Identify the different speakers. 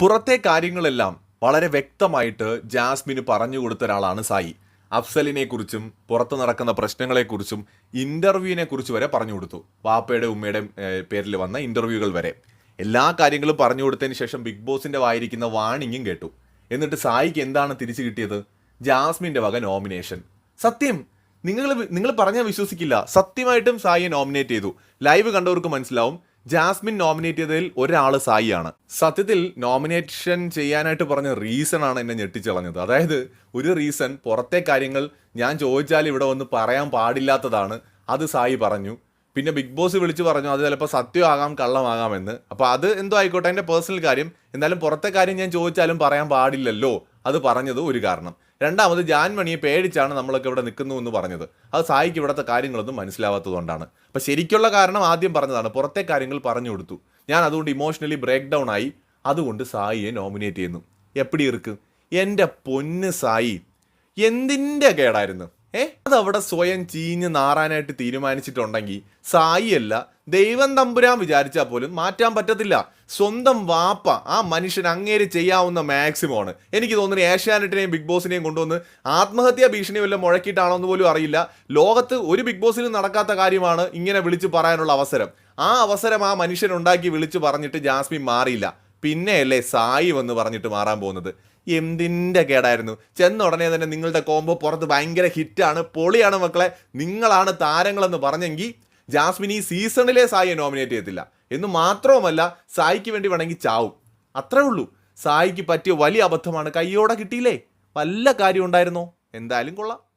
Speaker 1: പുറത്തെ കാര്യങ്ങളെല്ലാം വളരെ വ്യക്തമായിട്ട് ജാസ്മിന് പറഞ്ഞു കൊടുത്ത ഒരാളാണ് സായി. അഫ്സലിനെ കുറിച്ചും പുറത്ത് നടക്കുന്ന പ്രശ്നങ്ങളെക്കുറിച്ചും ഇന്റർവ്യൂവിനെ കുറിച്ച് വരെ പറഞ്ഞു കൊടുത്തു. വാപ്പയുടെ ഉമ്മയുടെ പേരിൽ വന്ന ഇന്റർവ്യൂകൾ വരെ. എല്ലാ കാര്യങ്ങളും പറഞ്ഞു കൊടുത്തതിന് ശേഷം ബിഗ് ബോസിന്റെ വായിരിക്കുന്ന വാണിങ്ങും കേട്ടു. എന്നിട്ട് സായിക്ക് എന്താണ് തിരിച്ചു കിട്ടിയത്? ജാസ്മിന്റെ വക നോമിനേഷൻ. സത്യം നിങ്ങൾ നിങ്ങൾ പറഞ്ഞാൽ വിശ്വസിക്കില്ല. സത്യമായിട്ടും സായിയെ നോമിനേറ്റ് ചെയ്തു. ലൈവ് കണ്ടവർക്ക് മനസ്സിലാവും ജാസ്മിൻ നോമിനേറ്റ് ചെയ്തതിൽ ഒരാൾ സായിയാണ്. സത്യത്തിൽ നോമിനേഷൻ ചെയ്യാനായിട്ട് പറഞ്ഞ റീസൺ ആണ് എന്നെ ഞെട്ടിച്ചളഞ്ഞത്. അതായത് ഒരു റീസൺ പുറത്തെ കാര്യങ്ങൾ ഞാൻ ചോദിച്ചാൽ ഇവിടെ വന്ന് പറയാൻ പാടില്ലാത്തതാണ്. അത് സായി പറഞ്ഞു. പിന്നെ ബിഗ് ബോസ് വിളിച്ച് പറഞ്ഞു അത് ചിലപ്പോൾ സത്യമാകാം കള്ളമാകാമെന്ന്. അപ്പോൾ അത് എന്തോ ആയിക്കോട്ടെ എന്റെ പേഴ്സണൽ കാര്യം. എന്തായാലും പുറത്തെ കാര്യം ഞാൻ ചോദിച്ചാലും പറയാൻ പാടില്ലല്ലോ. അത് പറഞ്ഞത് ഒരു കാരണം. രണ്ടാമത് ജാൻമണിയെ പേടിച്ചാണ് നമ്മളൊക്കെ ഇവിടെ നിൽക്കുന്നു എന്ന് പറഞ്ഞത്. അത് സായിക്ക് ഇവിടുത്തെ കാര്യങ്ങളൊന്നും മനസ്സിലാവാത്തതുകൊണ്ടാണ് അപ്പം ശരിക്കുള്ള കാരണം ആദ്യം പറഞ്ഞതാണ് പുറത്തെ കാര്യങ്ങൾ പറഞ്ഞു കൊടുത്തു. ഞാൻ അതുകൊണ്ട് ഇമോഷണലി ബ്രേക്ക് ഡൗൺ ആയി. അതുകൊണ്ട് സായിയെ നോമിനേറ്റ് ചെയ്യുന്നു. എപ്പടി ഇറുക്ക് എന്റെ പൊന്ന് സായി എന്തിന്റെ കേടായിരുന്നു? ഏ? അതവിടെ സ്വയം ചീഞ്ഞ് നാറാനായിട്ട് തീരുമാനിച്ചിട്ടുണ്ടെങ്കിൽ സായിയല്ല ദൈവം തമ്പുരാൻ വിചാരിച്ചാൽ പോലും മാറ്റാൻ പറ്റത്തില്ല. സ്വന്തം വാപ്പ ആ മനുഷ്യൻ അങ്ങേര് ചെയ്യാവുന്ന മാക്സിമമാണ്. എനിക്ക് തോന്നുന്നു ഏഷ്യാനെറ്റിനെയും ബിഗ് ബോസിനെയും കൊണ്ടുവന്ന് ആത്മഹത്യാ ഭീഷണി വല്ല മുഴക്കിയിട്ടാണോ എന്ന് പോലും അറിയില്ല. ലോകത്ത് ഒരു ബിഗ് ബോസിലും നടക്കാത്ത കാര്യമാണ് ഇങ്ങനെ വിളിച്ചു പറയാനുള്ള അവസരം. ആ അവസരം ആ മനുഷ്യൻ ഉണ്ടാക്കി വിളിച്ചു പറഞ്ഞിട്ട് ജാസ്മിൻ മാറിയില്ല. പിന്നെയല്ലേ സായി വന്ന് പറഞ്ഞിട്ട് മാറാൻ പോകുന്നത്? എന്തിന്റെ കേടായിരുന്നു? ചെന്ന ഉടനെ തന്നെ നിങ്ങളുടെ കോംബോ പുറത്ത് ഭയങ്കര ഹിറ്റാണ്. പൊളിയാണ് മക്കളെ. നിങ്ങളാണ് താരങ്ങളെന്ന് പറഞ്ഞെങ്കിൽ ജാസ്മിൻ ഈ സീസണിലെ സായിയെ നോമിനേറ്റ് ചെയ്യത്തില്ല. എന്ന് മാത്രവുമല്ല സായിക്ക് വേണ്ടി വേണമെങ്കിൽ ചാവും. അത്രേ ഉള്ളൂ. സായിക്ക് പറ്റിയ വലിയ അബദ്ധമാണ് കയ്യോടെ കിട്ടിയില്ലേ? വല്ല കാര്യം ഉണ്ടായിരുന്നോ? എന്തായാലും കൊള്ളാം.